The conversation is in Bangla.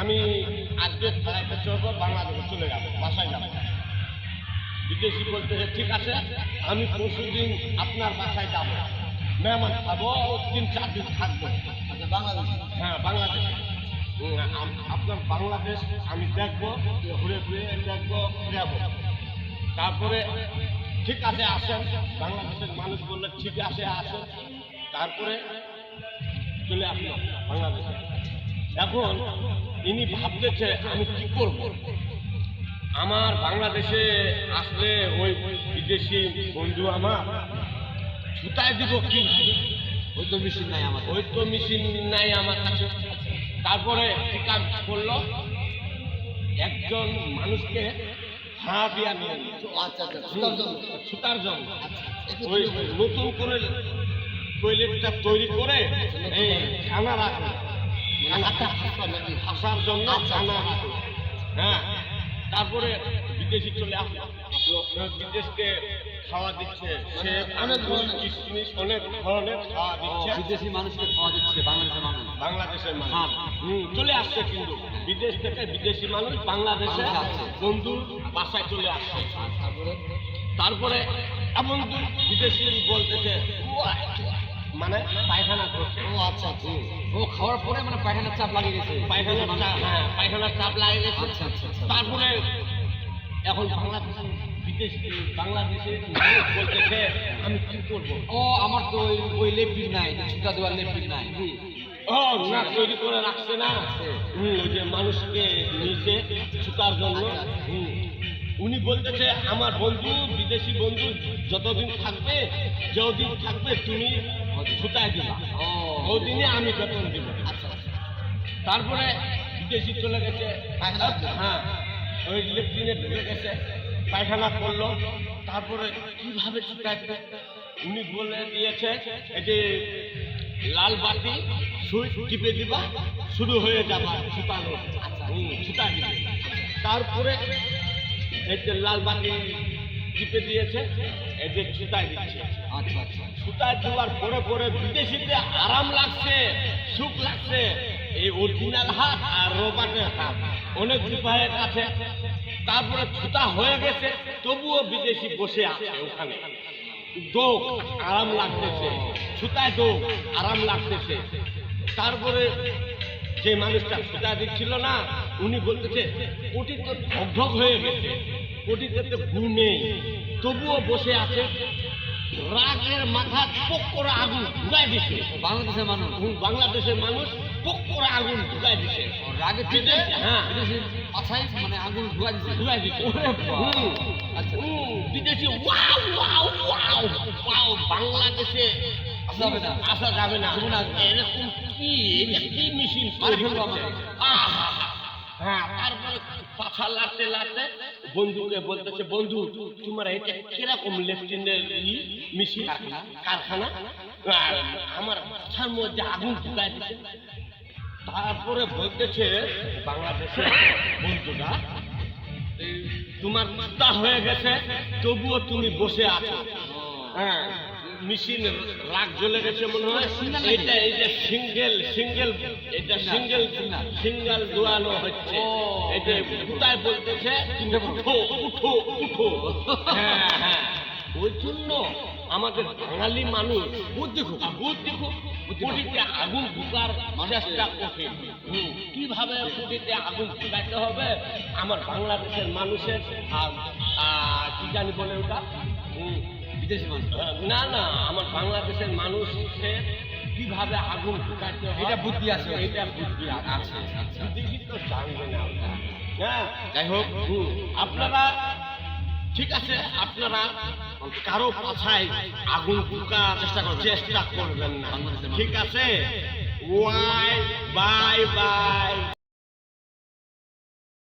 আমি আজকে ফ্লাইটে চড়বো বাংলাদেশে চলে যাব বাসায় যাব। বিদেশি বলতে ঠিক আছে আমি পরশু দিন আপনার বাসায় যাব। মেহমান খাব তিন চার দিন থাকব। আচ্ছা বাংলাদেশ? হ্যাঁ বাংলাদেশ। আপনার বাংলাদেশ আমি দেখব ঘুরে ঘুরে দেখব যাব। তারপরে ঠিক আছে আসেন। বাংলাদেশের মানুষ বললে ঠিক আছে আসেন। তারপরে চলে আসলো বাংলাদেশে। এখন ইনি ভাবতেছে আমি কি করব? আমার বাংলাদেশে আসলে ওই বিদেশি বন্ধু আমার। ছুটায় দিব কি ওই তো মেশিন নাই আমাদের ওই তো মেশিন নাই আমার কাছে। তারপরে কি কাজ করল একজন মানুষকে ভাড়া দিয়া নিয়ে আচ্ছা আচ্ছা সুতার জন্য। ছুটার জন্য। ওই নতুন করে টয়লেটটা তৈরি করে এই খানা রাখে আসার জন্য আচ্ছা, আচ্ছা। রাখে হ্যাঁ। তারপরে বিদেশি চলে আসলো বিদেশকে খাওয়া দিচ্ছে সে অনেক ধরনের। কিশমিশ অনেক ধরনের খাওয়া দিচ্ছে। বিদেশি মানুষকে খাওয়া দিচ্ছে বাংলাদেশের মানুষ। বাংলাদেশের মানুষ। হ্যাঁ। চলে আসছে কিন্তু। বিদেশ থেকে বিদেশি মানুষ বাংলাদেশে বাংলাদেশে আসছে। বাসায় চলে আসছে। তারপরে এমন বিদেশি বলতেছে মানে পায়খানা করছে। ও আচ্ছা আচ্ছা। ও খাওয়ার পরে মানে পায়খানার চাপ লাগিয়ে গেছে পায়খানার চাপ হ্যাঁ পায়খানার চাপ লাগে গেছে আচ্ছা আচ্ছা আচ্ছা। তারপরে এখন বাংলাদেশে বিদেশ বাংলাদেশে বলতেছে আমি কি করব? ও আমার তো ওই নাই ছুটা দেওয়ার লেপিন নাই। ও না তৈরি করে রাখছে না। হুম, ওই যে মানুষকে নিচে ছুটার জন্য। হুম। উনি বলতেছে আমার বন্ধু, বিদেশি বন্ধু, যতদিন থাকবে যতদিন থাকবে তুমি ছুটাই দিবা। ওদিনে আমি বেতন দিব। তারপরে বিদেশি চলে গেছে। হ্যাঁ ওই লেট্রিনে ঢুকে গেছে, পায়খানা করল। তারপরে কীভাবে ছুটাইবে উনি বলে দিয়েছে, এই যে লাল বাতি, সুইচ টিপে দিবা, শুরু হয়ে যাবা ছুটানো ছুটাই দিবে। তারপরে এই যে লাল বাতি টিপে দিয়েছে এই যে ছুটাই দিচ্ছে। আচ্ছা আচ্ছা সুতা দেওয়ার পরে পরে বিদেশিতে আরাম লাগছে সুখ লাগছে। এই অরিজিনাল হাত আর রোবাটের হাত অনেক ডিফারেন্ট আছে তারপরে ছুতা হয়ে গেছে তবুও বিদেশি বসে আছে ওখানে। দোক আরাম লাগতেছে ছুতায় দোক আরাম লাগতেছে। তারপরে যে মানুষটা ছুতা দিচ্ছিল না উনি বলতেছে ওটি তো ঢকঢক হয়ে গেছে ওটিতে তো ঘু নেই। তবুও বসে আছে রাগের মাথা পোক করে আগুন ঢুকাই দিছে। বাংলাদেশের মানুষ। বাংলাদেশের মানুষ পোক করে আগুন ঢুকাই দিছে। রাগে চিটে হ্যাঁ। বিদেশি মানে আগুন ঢুকা দিচ্ছে ঢুকাই দিছে। আচ্ছা। বিদেশি ওয়াও ওয়াও ওয়াও ওয়াও বাংলাদেশে আসা যাবে না। আসা যাবে না। এরকম কি কি মেশিন ফেলব আমাকে। হ্যাঁ তারপরে বন্ধুকে বলতেছে, বন্ধু, তোমার কারখানা? আমার মাথার মধ্যে তারপরে বলতেছে বাংলাদেশে বন্ধুরা, তোমার মাথা হয়ে গেছে, তবুও তুমি বসে আছো। হ্যাঁ মেশিন রাগ জ্বলে গেছে মনে হয়। এটা এই যে সিঙ্গেল সিঙ্গেল এটা সিঙ্গেল সিঙ্গেল। দোয়ানো হচ্ছে। এটা কোথায় বলতেছে? উঠো উঠো উঠো। হ্যাঁ হ্যাঁ। ওই জন্য আমাদের বাঙালি মানুষ বুদ্ধি খুব। বুদ্ধি খুব। কুটিতে আগুন ঢুকার চেষ্টা করছে কীভাবে কুটিতে আগুন ঢুকাইতে হবে? আমার বাংলাদেশের মানুষের আহ, কি জানি বলে ওটা? হুম, বিদেশি মানুষ না না আমার বাংলাদেশের মানুষের কীভাবে আগুন ঢুকাইতে হয় এটা বুদ্ধি আছে। এটা বুদ্ধি আছে। আচ্ছা। তো জানবে না হ্যাঁ যাই হোক। আপনারা ঠিক আছে আপনারা কারও পাছায় আগুন ঢুকার চেষ্টা করবেন। চেষ্টা করবেন না। ঠিক আছে? Y bye bye